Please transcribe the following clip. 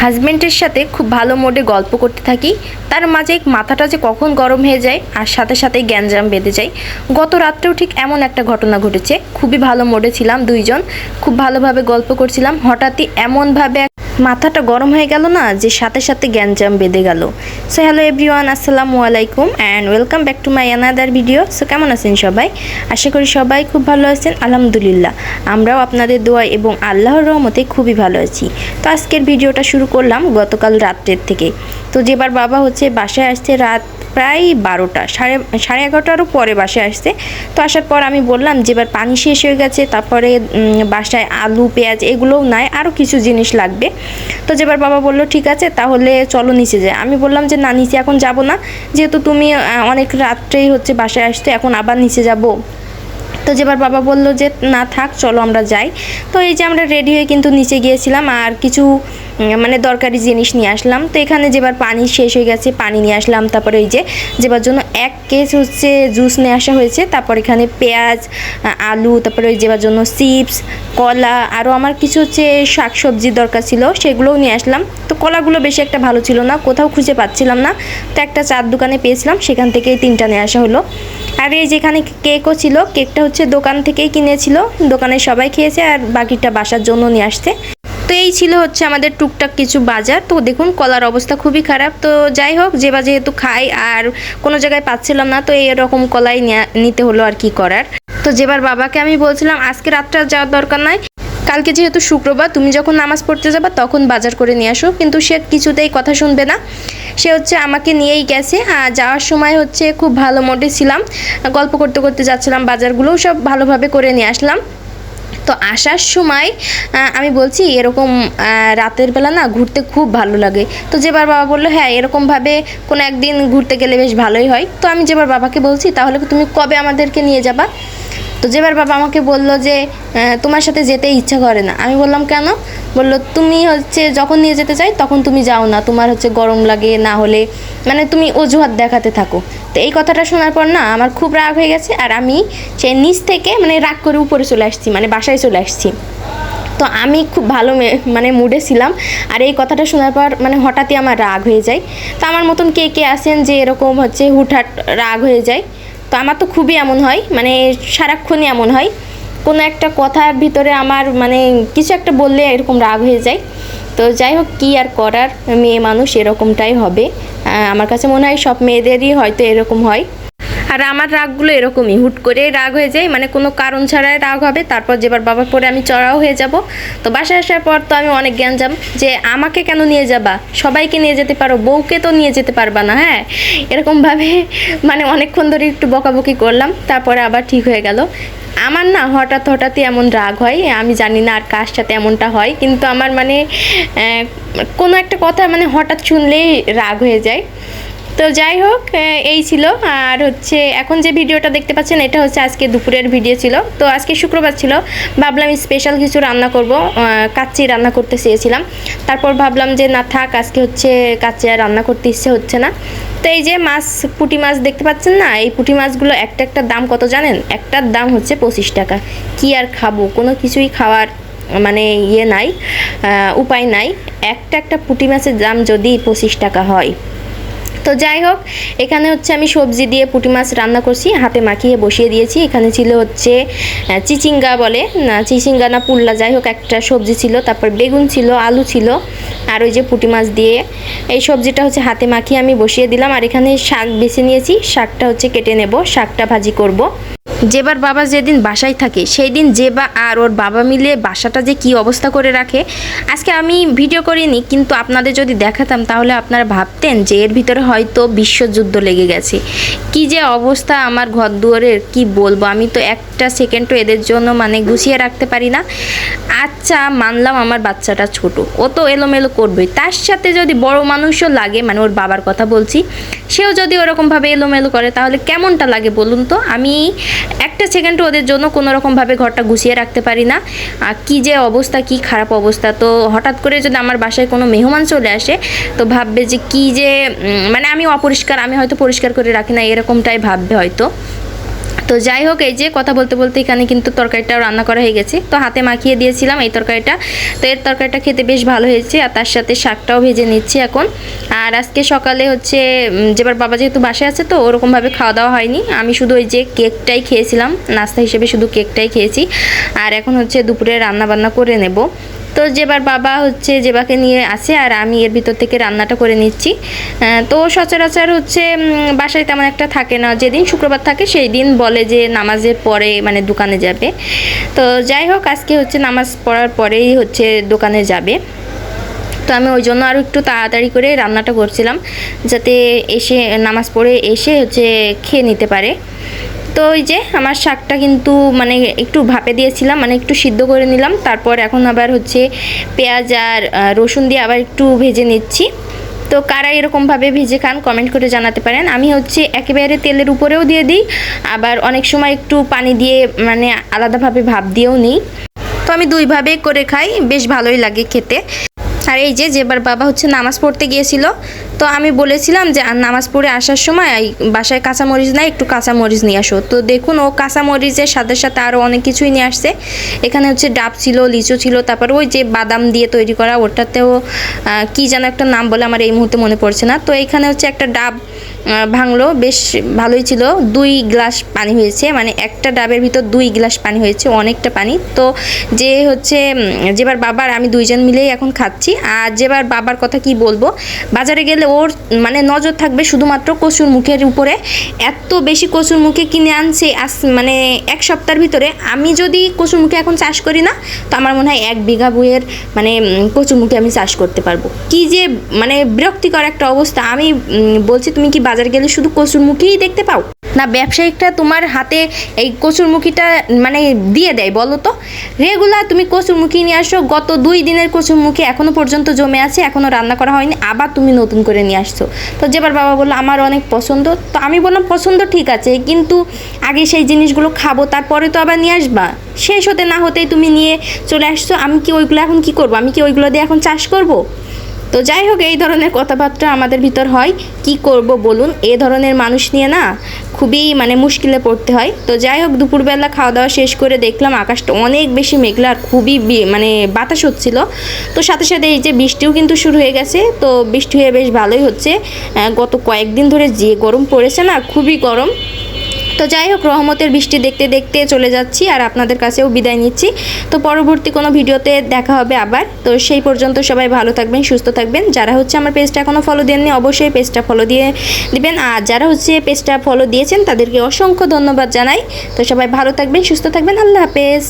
হাজব্যান্ডের সাথে খুব ভালো মোডে গল্প করতে থাকি। তার মাঝে মাথাটা যে কখন গরম হয়ে যায় আর সাথে সাথে গ্যাঞ্জাম বেঁধে যায়। গত রাত্রেও ঠিক এমন একটা ঘটনা ঘটেছে। খুবই ভালো মোডে ছিলাম দুইজন। খুব ভালোভাবে গল্প করছিলাম। হঠাৎই এমনভাবে মাথাটা গরম হয়ে গেল না, যে সাথে সাথে গ্যাঞ্জাম বেঁধে গেল। সো হ্যালো এভরিওয়ান আসসালামু আলাইকুম and welcome back to my another video so কেমন আছেন সবাই? আশা করি সবাই খুব ভালো আছেন, আলহামদুলিল্লাহ। আমরাও আপনাদের দোয়া এবং আল্লাহর রহমতে খুবই ভালো আছি। তো আজকের ভিডিওটা শুরু করলাম গতকাল রাত্রের থেকে। তো যেবার বাবা হচ্ছে বাসায় আসছে রাত প্রায় বারোটা, সাড়ে সাড়ে এগারোটারও পরে বাসায় আসছে। তো আসার পর আমি বললাম যে, এবার পানি শেষ হয়ে গেছে, তারপরে বাসায় আলু, পেঁয়াজ এগুলোও নাই আরও কিছু জিনিস লাগবে। তো যেবার বাবা বলল, ঠিক আছে, তাহলে চলো নিচে যাই। আমি বললাম যে, না, নিচে এখন যাব না। যেহেতু তুমি অনেক রাত্রেই হচ্ছে বাসায় আসতে এখন আবার নিচে যাব। তো যেবার বাবা বলল যে, না, থাক, চলো আমরা যাই। তো এই যে আমরা রেডি হয়ে কিন্তু নিচে গিয়েছিলাম, আর কিছু মানে দরকারি জিনিস নিয়ে আসলাম। তো এখানে যেবার পানি শেষ হয়ে গেছে, পানি নিয়ে আসলাম। তারপরে ওই যে যেবার জন্য এক কেস হচ্ছে জুস নিয়ে আসা হয়েছে, তারপর এখানে পেঁয়াজ আলু, তারপরে ওই যেবার জন্য চিপস, কলা আরও আমার কিছু হচ্ছে শাক সবজির দরকার ছিল, সেগুলোও নিয়ে আসলাম। তো কলাগুলো বেশি একটা ভালো ছিল না, কোথাও খুঁজে পাচ্ছিলাম না। তো একটা চার দোকানে পেয়েছিলাম, সেখান থেকে তিনটা নিয়ে আসা হলো। আর এই যেখানে কেকও ছিল, কেকটা হচ্ছে দোকান থেকেই কিনেছিল দোকানে সবাই খেয়েছে, আর বাকিটা বাসার জন্য নিয়ে আসতে তো এই ছিল হচ্ছে আমাদের টুকটাক কিছু বাজার। তো দেখুন, কলার অবস্থা খুবই খারাপ। তো যাই হোক, যে বা যেহেতু খাই, আর কোনো জায়গায় পাচ্ছিলাম না, তো এরকম কলাই নিতে হলো আর কি করার। তো যেবার বাবাকে আমি বলছিলাম, আজকে রাতটা যাওয়ার দরকার নাই। কালকে যেহেতু শুক্রবার, তুমি যখন নামাজ পড়তে যাবা, তখন বাজার করে নিয়ে আসো। কিন্তু সে কিছুতেই কথা শুনবে না। সে হচ্ছে আমাকে নিয়েই গেছে। আর যাওয়ার সময় হচ্ছে খুব ভালো মোটে ছিলাম। গল্প করতে করতে যাচ্ছিলাম বাজারগুলোও সব ভালোভাবে করে নিয়ে আসলাম। তো আসার সময় আমি বলছি, এরকম রাতের বেলা না ঘুরতে খুব ভালো লাগে। তো যেবার বাবা বলল হ্যাঁ এরকমভাবে কোনো একদিন ঘুরতে গেলে বেশ ভালোই হয়। তো আমি যেবার বাবাকে বলছি, তাহলে তুমি কবে আমাদেরকে নিয়ে যাবা? তো যেবার বাবা আমাকে বলল যে তোমার সাথে যেতে ইচ্ছা করে না। আমি বললাম, কেন? বলল, তুমি হচ্ছে যখন নিয়ে যেতে চাই তখন তুমি যাও না। তোমার হচ্ছে গরম লাগে, না হলে মানে তুমি অজুহাত দেখাতে থাকো। তো এই কথাটা শোনার পর না, আমার খুব রাগ হয়ে গেছে আর আমি সেই নিচ থেকে মানে রাগ করে উপরে চলে আসছি মানে বাসায় চলে আসছি। তো আমি খুব ভালো মানে মুডে ছিলাম আর এই কথাটা শোনার পর মানে হঠাৎই আমার রাগ হয়ে যায়। তো আমার মতন কে কে আছেন যে এরকম হচ্ছে হুটহাট রাগ হয়ে যায় তো আমার তো খুবই এমন হয় মানে সারাক্ষণই এমন হয়। কোনো একটা কথার ভিতরে আমার মানে কিছু একটা বললে এরকম রাগ হয়ে যায়। তো যাই হোক, কী আর করার? মেয়ে মানুষ এরকমটাই হবে। আমার কাছে মনে হয় সব মেয়েদেরই হয়তো এরকম হয়। আর আমার রাগগুলো এরকমই। হুট করে রাগ হয়ে যায় মানে কোনো কারণ ছাড়াই রাগ হবে। তারপর যেবার বাবার পরে আমি চড়াও হয়ে যাব। তো বাসায় আসার পর তো আমি অনেক জ্ঞান যাম যে আমাকে কেন নিয়ে যাবা? সবাইকে নিয়ে যেতে পারো, বউকে তো নিয়ে যেতে পারবা না হ্যাঁ? এরকমভাবে মানে অনেকক্ষণ ধরে একটু বকাবকি করলাম, তারপরে আবার ঠিক হয়ে গেল। আমার না হঠাৎ হঠাৎই এমন রাগ হয়, আমি জানি না আর কার সাথে এমনটা হয়, কিন্তু আমার মানে কোনো একটা কথা মানে হঠাৎ শুনলেই রাগ হয়ে যায়। তো যাই হোক এই ছিল। আর হচ্ছে, এখন যে ভিডিওটা দেখতে পাচ্ছেন, এটা হচ্ছে আজকে দুপুরের ভিডিও ছিল। তো আজকে শুক্রবার ছিল, ভাবলাম স্পেশাল কিছু রান্না করব। কাচ্চি রান্না করতে চেয়েছিলাম। তারপর ভাবলাম যে, না থাক, আজকে হচ্ছে কাচ্চি আর রান্না করতে ইচ্ছে হচ্ছে না। তো এই যে মাছ, পুঁটি মাছ দেখতে পাচ্ছেন না? এই পুঁটি মাছগুলো একটা একটা দাম কত জানেন? একটার দাম হচ্ছে পঁচিশ টাকা। কি আর খাব? কোনো কিছুই খাওয়ার মানে ইয়ে নাই উপায় নাই। একটা একটা পুঁটি মাছের দাম যদি পঁচিশ টাকা হয় তো যাই হোক, এখানে হচ্ছে আমি সবজি দিয়ে পুঁটি মাছ রান্না করছি, হাতে মাখিয়ে বসিয়ে দিয়েছি। এখানে ছিল হচ্ছে চিচিঙ্গা বলে। না, চিচিঙ্গা না পুল্লা যাই হোক, একটা সবজি ছিল। তারপর বেগুন ছিল, আলু ছিল। আর ওই যে পুঁটি মাছ দিয়ে এই সবজিটা হচ্ছে হাতে মাখিয়ে আমি বসিয়ে দিলাম। আর এখানে শাক বেছে নিয়েছি। শাকটা হচ্ছে কেটে নেব। শাকটা ভাজি করব। যেবার বাবা যেদিন বাসায় থাকে সেই দিন জেবা আর ওর বাবা মিলে বাসাটা যে কি অবস্থা করে রাখে, আজকে আমি ভিডিও করিনি, কিন্তু আপনাদের যদি দেখাতাম তাহলে আপনারা ভাবতেন যে এর ভিতরে হয়তো বিশ্বযুদ্ধ লেগে গেছে। কি যে অবস্থা আমার ঘর দুয়ারের কি বলব? আমি তো একটা সেকেন্ডও এদের জন্য মানে গুছিয়ে রাখতে পারি না। আচ্ছা মানলাম আমার বাচ্চাটা ছোট, ও তো এলোমেলো করবেই তার সাথে যদি বড় মানুষও লাগে মানে ওর বাবার কথা বলছি, সেও যদি ওরকমভাবে এলোমেলো করে, তাহলে কেমনটা লাগে বলুন তো? আমি একটা সেকেন্ড ওদের জন্য কোনো রকমভাবে ঘরটা গুছিয়ে রাখতে পারি না। আর কী যে অবস্থা, কি খারাপ অবস্থা। তো হঠাৎ করে যদি আমার বাসায় কোনো মেহমান চলে আসে, তো ভাববে যে কি যে মানে আমি অপরিষ্কার, আমি হয়তো পরিষ্কার করে রাখি না, এরকমটাই ভাববে হয়তো। তো যাই হোক, এই যে কথা বলতে বলতে এখানে কিন্তু তরকারিটাও রান্না করা হয়ে গেছে। তো হাতে মাখিয়ে দিয়েছিলাম এই তরকারিটা। তো এর তরকারিটা খেতে বেশ ভালো হয়েছে আর তার সাথে শাকটাও ভেজে নিচ্ছি এখন। আর আজকে সকালে হচ্ছে যেবার বাবা যেহেতু বাসায় আছে তো ওরকমভাবে খাওয়া দাওয়া হয়নি। আমি শুধু ওই যে কেকটাই খেয়েছিলাম, নাস্তা হিসেবে শুধু কেকটাই খেয়েছি। আর এখন হচ্ছে দুপুরে রান্না বান্না করে নেব। তো যেবার বাবা হচ্ছে যেবাকে নিয়ে আসে আর আমি এর ভিতর থেকে রান্নাটা করে নিচ্ছি। তো সচরাচর হচ্ছে বাসায় তেমন একটা থাকে না। যেদিন শুক্রবার থাকে সেই দিন বলে যে নামাজের পরে মানে দোকানে যাবে। তো যাই হোক, আজকে হচ্ছে নামাজ পড়ার পরেই হচ্ছে দোকানে যাবে। তো আমি ওই জন্য আরও একটু তাড়াতাড়ি করে রান্নাটা করছিলাম, যাতে এসে নামাজ পড়ে এসে হচ্ছে খেয়ে নিতে পারে। তো ওই যে আমার শাকটা কিন্তু মানে একটু ভাপে দিয়েছিলাম মানে একটু সিদ্ধ করে নিলাম। তারপর এখন আবার হচ্ছে পেঁয়াজ আর রসুন দিয়ে আবার একটু ভেজে নিচ্ছি। তো কারা এরকমভাবে ভেজে খান কমেন্ট করে জানাতে পারেন। আমি হচ্ছে একেবারে তেলের উপরেও দিয়ে দিই, আবার অনেক সময় একটু পানি দিয়ে মানে আলাদাভাবে ভাপ দিয়েও নিই। তো আমি দুইভাবে করে খাই, বেশ ভালোই লাগে খেতে। আর এই যে, যেবার বাবা হচ্ছে নামাজ পড়তে গিয়েছিল তো আমি বলেছিলাম যে নামাজ পড়ে আসার সময় বাসায় কাঁচামরিচ নাই, একটু কাঁচামরিচ নিয়ে আসো। তো দেখুন, ও কাঁচামরিচের সাথে সাথে আরও অনেক কিছুই নিয়ে আসছে। এখানে হচ্ছে ডাব ছিল, লিচু ছিল, তারপর ওই যে বাদাম দিয়ে তৈরি করা, ওটাতেও কি যেন একটা নাম বলে আমার এই মুহূর্তে মনে পড়ছে না। তো এখানে হচ্ছে একটা ডাব ভাঙলো, বেশ ভালোই ছিল। দুই গ্লাস পানি হয়েছে মানে একটা ডাবের ভিতর দুই গ্লাস পানি হয়েছে, অনেকটা পানি। তো যে হচ্ছে যেবার বাবার, আমি দুইজন মিলেই এখন খাচ্ছি। আর যেবার বাবার কথা কি বলব, বাজারে গেলে ওর মানে নজর থাকবে শুধুমাত্র কচুর মুখের উপরে। এত বেশি কচুর মুখে কিনে আনছে আস মানে এক সপ্তাহের ভিতরে। আমি যদি কচুর মুখে এখন চাষ করি না, তো আমার মনে হয় এক বিঘা বইয়ের মানে কচুর মুখে আমি চাষ করতে পারব। কি যে মানে বিরক্তিকর একটা অবস্থা। আমি বলছি, তুমি কি বাজার গেলে শুধু কচুর মুখেই দেখতে পাও? না ব্যবসায়িকটা তোমার হাতে এই কচুরমুখীটা মানে দিয়ে দেয়, বলো তো? রেগুলার তুমি কচুরমুখী নিয়ে আসো। গত দুই দিনের কচুরমুখী এখনও পর্যন্ত জমে আছে, এখনও রান্না করা হয়নি। আবার তুমি নতুন করে নিয়ে আসছো। তো যেবার বাবা বলল, আমার অনেক পছন্দ। তো আমি বললাম, পছন্দ ঠিক আছে, কিন্তু আগে সেই জিনিসগুলো খাব, তারপরে তো আবার নিয়ে আসবা। শেষ হতে না হতেই তুমি নিয়ে চলে আসছো। আমি কি ওইগুলো এখন কি করব? আমি কি ওইগুলো দিয়ে এখন চাষ করব? তো যাই হোক, এই ধরনের কথাবার্তা আমাদের ভিতর হয়। কি করব বলুন? এ ধরনের মানুষ নিয়ে না খুবই মানে মুশকিলে পড়তে হয়। তো যাই হোক, দুপুরবেলা খাওয়া দাওয়া শেষ করে দেখলাম আকাশটা অনেক বেশি মেঘলা আর খুবই মানে বাতাস হচ্ছিল। তো সাথে সাথে এই যে বৃষ্টিও কিন্তু শুরু হয়ে গেছে। তো বৃষ্টি হয়ে বেশ ভালোই হচ্ছে। গত কয়েকদিন ধরে যে গরম পড়েছে না, খুবই গরম। তো যাই হোক, রহমতের বৃষ্টি দেখতে দেখতে চলে যাচ্ছি আর আপনাদের কাছেও বিদায় নিচ্ছি। তো পরবর্তী কোনো ভিডিওতে দেখা হবে আবার। তো সেই পর্যন্ত সবাই ভালো থাকবেন, সুস্থ থাকবেন। যারা হচ্ছে আমার পেজটা এখনও ফলো দেননি, অবশ্যই পেজটা ফলো দিয়ে দিবেন। আর যারা হচ্ছে পেজটা ফলো দিয়েছেন, তাদেরকে অসংখ্য ধন্যবাদ জানাই। তো সবাই ভালো থাকবেন, সুস্থ থাকবেন। আল্লাহ হাফেজ।